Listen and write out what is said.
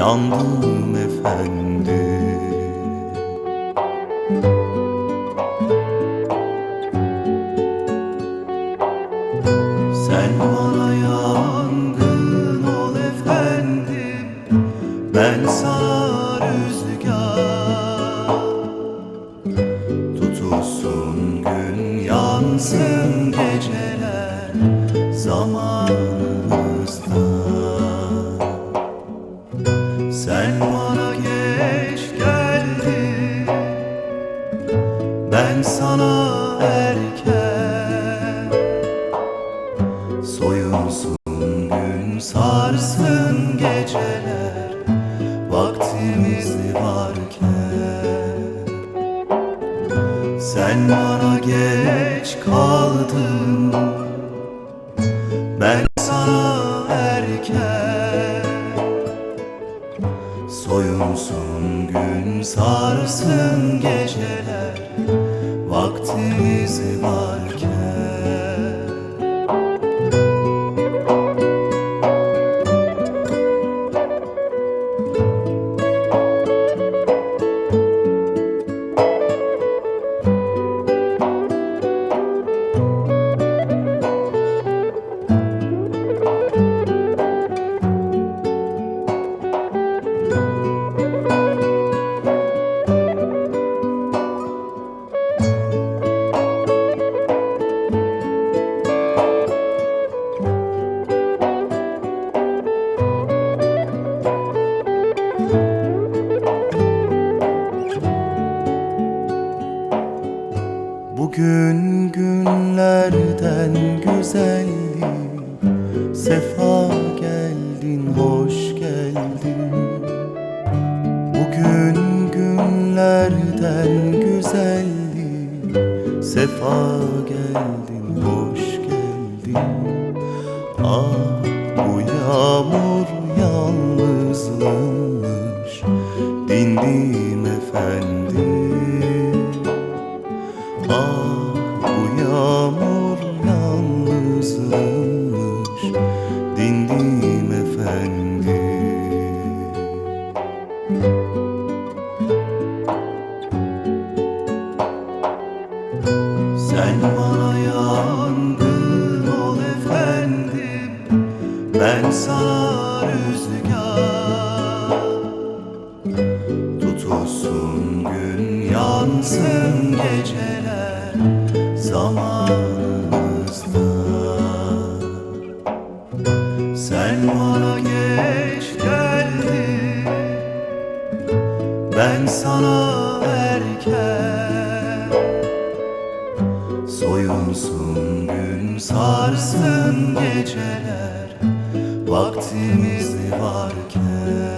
Yandım efendim Sen bana yangın ol efendim. Ben sana Soyunsun gün sarsın geceler Vaktimiz varken. Sen bana geç kaldın Ben sana erken. Soyunsun gün sarsın geceler Vaktimiz varken Bugün günlerden güzeldi Sefa geldin, hoş geldin. Bugün günlerden güzeldi Sefa geldin, hoş geldin. Ah bu yağmur yalnızlığmış Dindim efendim. Ah Ben sana rüzgar. Tutulsun gün yansın geceler zamanımızda. Sen bana geç geldin Ben sana erken. Soyunsun gün sarsın geceler Vaktimiz varken